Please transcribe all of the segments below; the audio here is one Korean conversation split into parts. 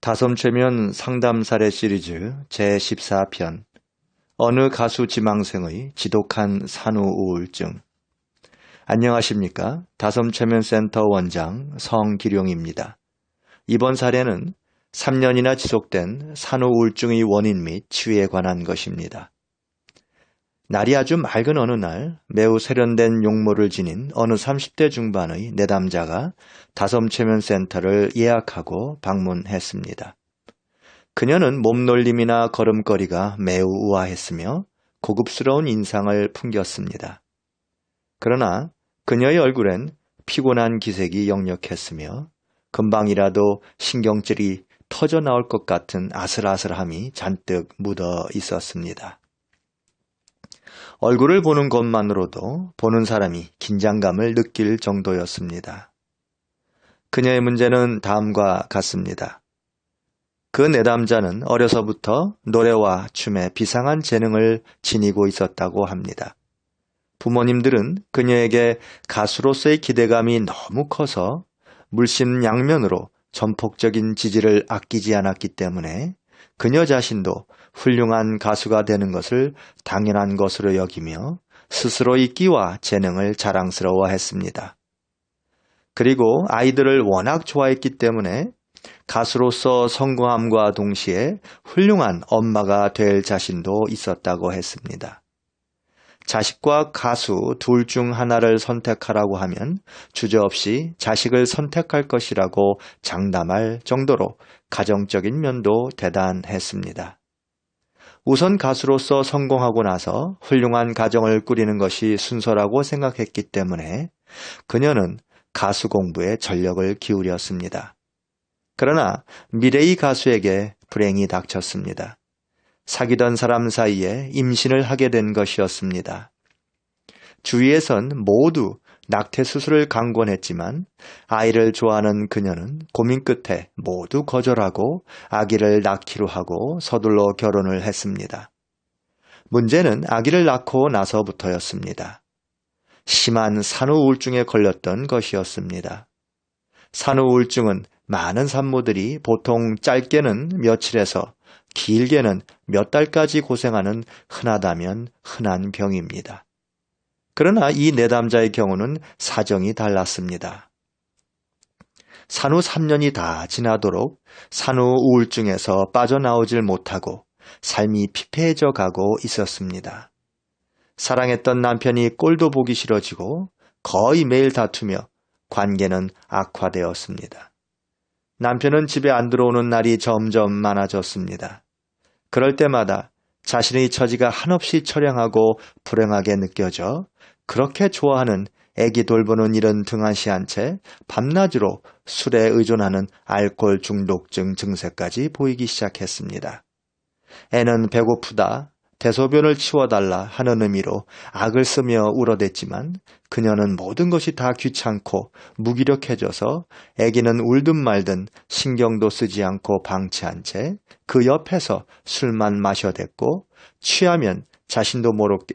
다솜최면 상담 사례 시리즈 제14편 어느 가수 지망생의 지독한 산후 우울증 안녕하십니까 다솜최면센터 원장 성기룡입니다. 이번 사례는 3년이나 지속된 산후 우울증의 원인 및 치유에 관한 것입니다. 날이 아주 맑은 어느 날 매우 세련된 용모를 지닌 어느 30대 중반의 내담자가 다섬체면센터를 예약하고 방문했습니다. 그녀는 몸놀림이나 걸음걸이가 매우 우아했으며 고급스러운 인상을 풍겼습니다. 그러나 그녀의 얼굴엔 피곤한 기색이 역력했으며 금방이라도 신경질이 터져 나올 것 같은 아슬아슬함이 잔뜩 묻어 있었습니다. 얼굴을 보는 것만으로도 보는 사람이 긴장감을 느낄 정도였습니다. 그녀의 문제는 다음과 같습니다. 그 내담자는 어려서부터 노래와 춤에 비상한 재능을 지니고 있었다고 합니다. 부모님들은 그녀에게 가수로서의 기대감이 너무 커서 물씬 양면으로 전폭적인 지지를 아끼지 않았기 때문에 그녀 자신도 훌륭한 가수가 되는 것을 당연한 것으로 여기며 스스로의 끼와 재능을 자랑스러워 했습니다. 그리고 아이들을 워낙 좋아했기 때문에 가수로서 성공함과 동시에 훌륭한 엄마가 될 자신도 있었다고 했습니다. 자식과 가수 둘 중 하나를 선택하라고 하면 주저없이 자식을 선택할 것이라고 장담할 정도로 가정적인 면도 대단했습니다. 우선 가수로서 성공하고 나서 훌륭한 가정을 꾸리는 것이 순서라고 생각했기 때문에 그녀는 가수 공부에 전력을 기울였습니다. 그러나 미래의 가수에게 불행이 닥쳤습니다. 사귀던 사람 사이에 임신을 하게 된 것이었습니다. 주위에선 모두 낙태 수술을 강권했지만 아이를 좋아하는 그녀는 고민 끝에 모두 거절하고 아기를 낳기로 하고 서둘러 결혼을 했습니다. 문제는 아기를 낳고 나서부터였습니다. 심한 산후 우울증에 걸렸던 것이었습니다. 산후 우울증은 많은 산모들이 보통 짧게는 며칠에서 길게는 몇 달까지 고생하는 흔하다면 흔한 병입니다. 그러나 이 내담자의 경우는 사정이 달랐습니다. 산후 3년이 다 지나도록 산후 우울증에서 빠져나오질 못하고 삶이 피폐해져 가고 있었습니다. 사랑했던 남편이 꼴도 보기 싫어지고 거의 매일 다투며 관계는 악화되었습니다. 남편은 집에 안 들어오는 날이 점점 많아졌습니다. 그럴 때마다 자신의 처지가 한없이 처량하고 불행하게 느껴져 그렇게 좋아하는 애기 돌보는 일은 등한시한 채 밤낮으로 술에 의존하는 알코올 중독증 증세까지 보이기 시작했습니다. 애는 배고프다, 대소변을 치워달라 하는 의미로 악을 쓰며 울어댔지만 그녀는 모든 것이 다 귀찮고 무기력해져서 애기는 울든 말든 신경도 쓰지 않고 방치한 채 그 옆에서 술만 마셔댔고 취하면 자신도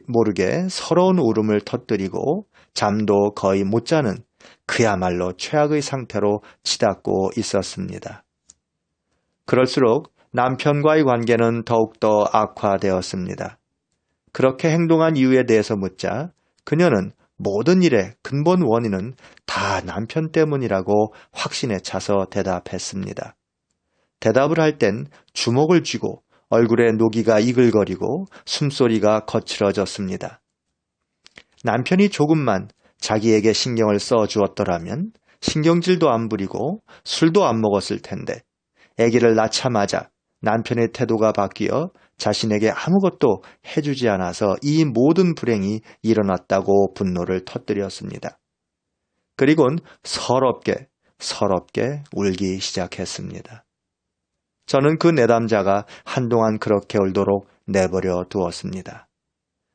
모르게 서러운 울음을 터뜨리고 잠도 거의 못 자는 그야말로 최악의 상태로 치닫고 있었습니다. 그럴수록 남편과의 관계는 더욱더 악화되었습니다. 그렇게 행동한 이유에 대해서 묻자 그녀는 모든 일의 근본 원인은 다 남편 때문이라고 확신에 차서 대답했습니다. 대답을 할 땐 주먹을 쥐고 얼굴에 노기가 이글거리고 숨소리가 거칠어졌습니다. 남편이 조금만 자기에게 신경을 써 주었더라면 신경질도 안 부리고 술도 안 먹었을 텐데 아기를 낳자마자 남편의 태도가 바뀌어 자신에게 아무것도 해주지 않아서 이 모든 불행이 일어났다고 분노를 터뜨렸습니다. 그리곤 서럽게 서럽게 울기 시작했습니다. 저는 그 내담자가 한동안 그렇게 울도록 내버려 두었습니다.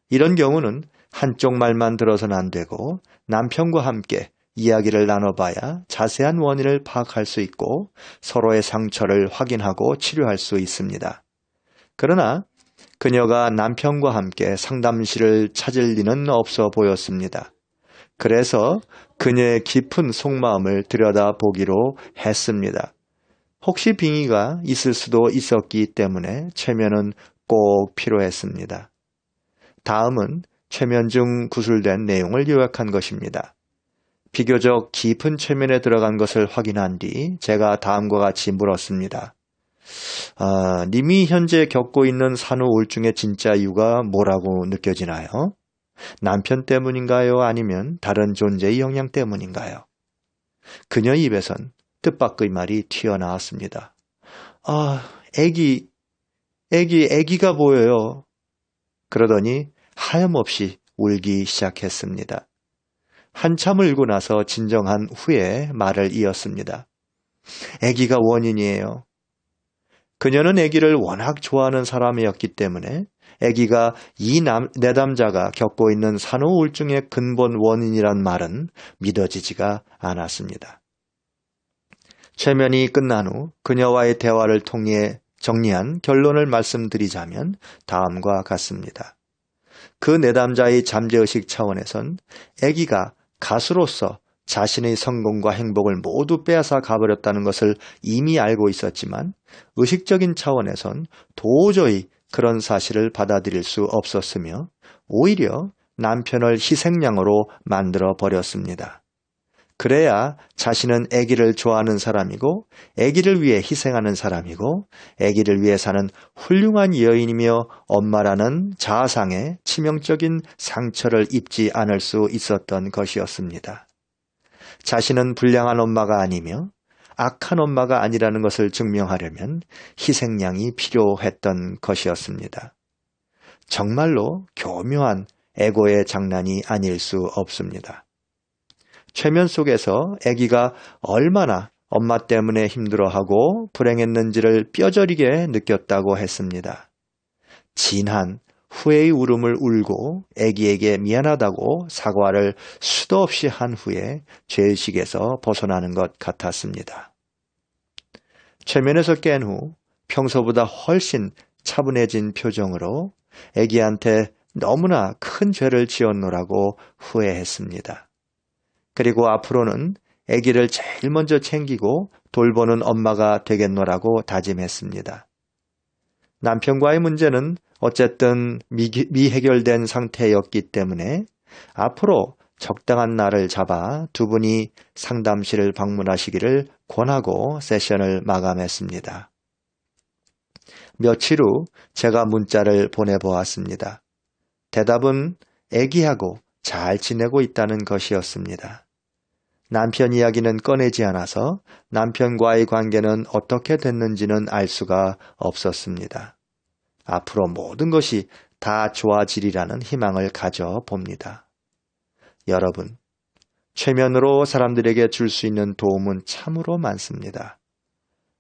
이런 경우는 한쪽 말만 들어서는 안 되고 남편과 함께 이야기를 나눠봐야 자세한 원인을 파악할 수 있고 서로의 상처를 확인하고 치료할 수 있습니다. 그러나 그녀가 남편과 함께 상담실을 찾을 리는 없어 보였습니다. 그래서 그녀의 깊은 속마음을 들여다보기로 했습니다. 혹시 빙의가 있을 수도 있었기 때문에 최면은 꼭 필요했습니다. 다음은 최면 중 구술된 내용을 요약한 것입니다. 비교적 깊은 최면에 들어간 것을 확인한 뒤 제가 다음과 같이 물었습니다. 아, 님이 현재 겪고 있는 산후 우울증의 진짜 이유가 뭐라고 느껴지나요? 남편 때문인가요? 아니면 다른 존재의 영향 때문인가요? 그녀 입에선 뜻밖의 말이 튀어나왔습니다. 아, 애기, 애기, 애기가 보여요. 그러더니 하염없이 울기 시작했습니다. 한참 울고 나서 진정한 후에 말을 이었습니다. 애기가 원인이에요. 그녀는 애기를 워낙 좋아하는 사람이었기 때문에 아기가 이 남, 내담자가 겪고 있는 산후 우울증의 근본 원인이란 말은 믿어지지가 않았습니다. 최면이 끝난 후 그녀와의 대화를 통해 정리한 결론을 말씀드리자면 다음과 같습니다. 그 내담자의 잠재의식 차원에선 아기가 가수로서 자신의 성공과 행복을 모두 빼앗아 가버렸다는 것을 이미 알고 있었지만 의식적인 차원에선 도저히 그런 사실을 받아들일 수 없었으며 오히려 남편을 희생양으로 만들어 버렸습니다. 그래야 자신은 아기를 좋아하는 사람이고 아기를 위해 희생하는 사람이고 아기를 위해 사는 훌륭한 여인이며 엄마라는 자아상에 치명적인 상처를 입지 않을 수 있었던 것이었습니다. 자신은 불량한 엄마가 아니며 악한 엄마가 아니라는 것을 증명하려면 희생양이 필요했던 것이었습니다. 정말로 교묘한 에고의 장난이 아닐 수 없습니다. 최면 속에서 아기가 얼마나 엄마 때문에 힘들어하고 불행했는지를 뼈저리게 느꼈다고 했습니다. 진한 후회의 울음을 울고 아기에게 미안하다고 사과를 수도 없이 한 후에 죄의식에서 벗어나는 것 같았습니다. 최면에서 깬 후 평소보다 훨씬 차분해진 표정으로 아기한테 너무나 큰 죄를 지었노라고 후회했습니다. 그리고 앞으로는 아기를 제일 먼저 챙기고 돌보는 엄마가 되겠노라고 다짐했습니다. 남편과의 문제는 어쨌든 미, 미해결된 상태였기 때문에 앞으로 적당한 날을 잡아 두 분이 상담실을 방문하시기를 권하고 세션을 마감했습니다. 며칠 후 제가 문자를 보내보았습니다. 대답은 애기하고 잘 지내고 있다는 것이었습니다. 남편 이야기는 꺼내지 않아서 남편과의 관계는 어떻게 됐는지는 알 수가 없었습니다. 앞으로 모든 것이 다 좋아지리라는 희망을 가져 봅니다. 여러분, 최면으로 사람들에게 줄 수 있는 도움은 참으로 많습니다.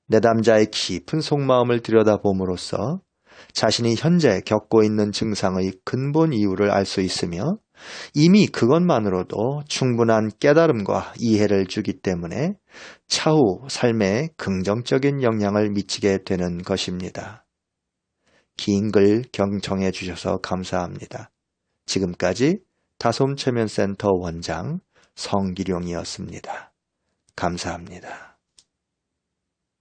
내담자의 깊은 속마음을 들여다봄으로써 자신이 현재 겪고 있는 증상의 근본 이유를 알 수 있으며 이미 그것만으로도 충분한 깨달음과 이해를 주기 때문에 차후 삶에 긍정적인 영향을 미치게 되는 것입니다. 긴 글 경청해 주셔서 감사합니다. 지금까지 다솜체면센터 원장 성기룡이었습니다. 감사합니다.